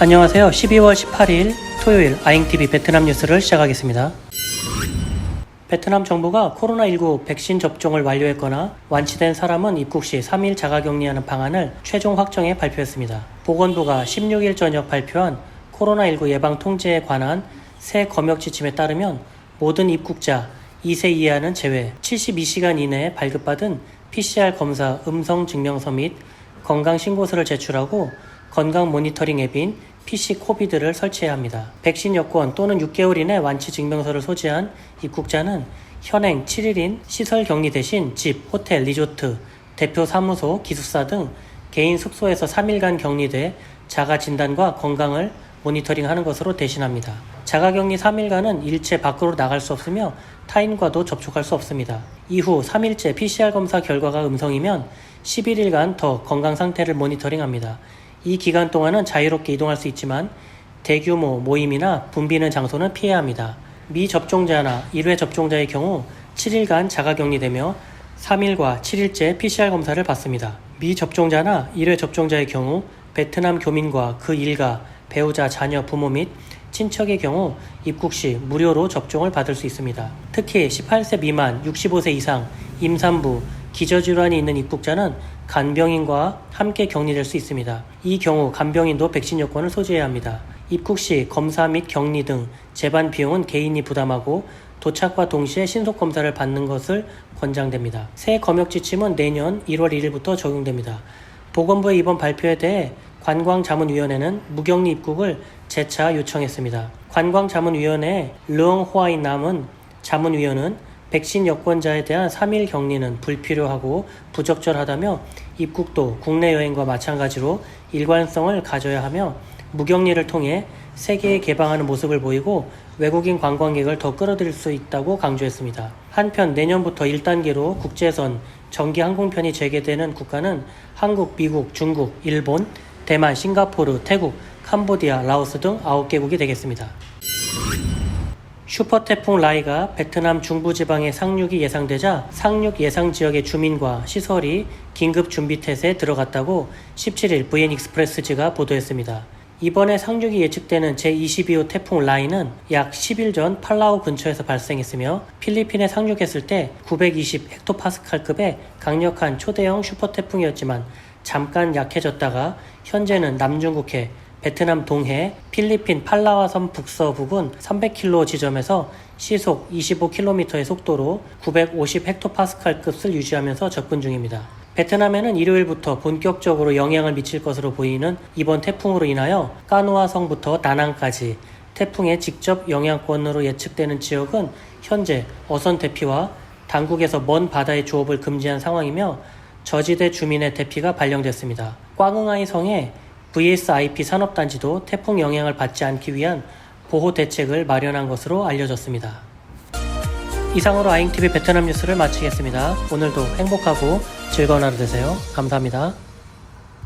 안녕하세요. 12월 18일 토요일 아잉TV 베트남 뉴스를 시작하겠습니다. 베트남 정부가 코로나19 백신 접종을 완료했거나 완치된 사람은 입국 시 3일 자가격리하는 방안을 최종 확정해 발표했습니다. 보건부가 16일 저녁 발표한 코로나19 예방 통제에 관한 새 검역 지침에 따르면 모든 입국자 2세 이하는 제외 72시간 이내에 발급받은 PCR 검사 음성 증명서 및 건강 신고서를 제출하고 건강 모니터링 앱인 PC 코비드를 설치해야 합니다. 백신 여권 또는 6개월 이내 완치 증명서를 소지한 입국자는 현행 7일인 시설 격리 대신 집, 호텔, 리조트, 대표 사무소, 기숙사 등 개인 숙소에서 3일간 격리돼 자가 진단과 건강을 모니터링하는 것으로 대신합니다. 자가 격리 3일간은 일체 밖으로 나갈 수 없으며 타인과도 접촉할 수 없습니다. 이후 3일째 PCR 검사 결과가 음성이면 11일간 더 건강 상태를 모니터링합니다. 이 기간 동안은 자유롭게 이동할 수 있지만 대규모 모임이나 붐비는 장소는 피해야 합니다. 미접종자나 1회 접종자의 경우 7일간 자가격리되며 3일과 7일째 PCR 검사를 받습니다. 미접종자나 1회 접종자의 경우 베트남 교민과 그 일가, 배우자, 자녀, 부모 및 친척의 경우 입국 시 무료로 접종을 받을 수 있습니다. 특히 18세 미만, 65세 이상, 임산부, 기저질환이 있는 입국자는 간병인과 함께 격리될 수 있습니다. 이 경우 간병인도 백신 여권을 소지해야 합니다. 입국 시 검사 및 격리 등 재반 비용은 개인이 부담하고 도착과 동시에 신속 검사를 받는 것을 권장됩니다. 새 검역 지침은 내년 1월 1일부터 적용됩니다. 보건부의 이번 발표에 대해 관광자문위원회는 무격리 입국을 재차 요청했습니다. 관광자문위원회 르엉 호아이 남은 자문위원은 백신 여권자에 대한 3일 격리는 불필요하고 부적절하다며 입국도 국내 여행과 마찬가지로 일관성을 가져야 하며 무격리를 통해 세계에 개방하는 모습을 보이고 외국인 관광객을 더 끌어들일 수 있다고 강조했습니다. 한편 내년부터 1단계로 국제선 정기 항공편이 재개되는 국가는 한국, 미국, 중국, 일본, 대만, 싱가포르, 태국, 캄보디아, 라오스 등 9개국이 되겠습니다. 슈퍼 태풍 라이가 베트남 중부지방에 상륙이 예상되자 상륙 예상 지역의 주민과 시설이 긴급 준비 태세에 들어갔다고 17일 VN 익스프레스지가 보도했습니다. 이번에 상륙이 예측되는 제22호 태풍 라이는 약 10일 전 팔라우 근처에서 발생했으며 필리핀에 상륙했을 때 920 헥토파스칼급의 강력한 초대형 슈퍼 태풍이었지만 잠깐 약해졌다가 현재는 남중국해, 베트남 동해, 필리핀 팔라와섬 북서 부근 300km 지점에서 시속 25km의 속도로 950 헥토파스칼급을 유지하면서 접근 중입니다. 베트남에는 일요일부터 본격적으로 영향을 미칠 것으로 보이는 이번 태풍으로 인하여 까누아성부터 다낭까지 태풍의 직접 영향권으로 예측되는 지역은 현재 어선 대피와 당국에서 먼 바다의 조업을 금지한 상황이며 저지대 주민의 대피가 발령됐습니다. 꽝응아이 성에 VSIP 산업단지도 태풍 영향을 받지 않기 위한 보호 대책을 마련한 것으로 알려졌습니다. 이상으로 아잉TV 베트남 뉴스를 마치겠습니다. 오늘도 행복하고 즐거운 하루 되세요. 감사합니다.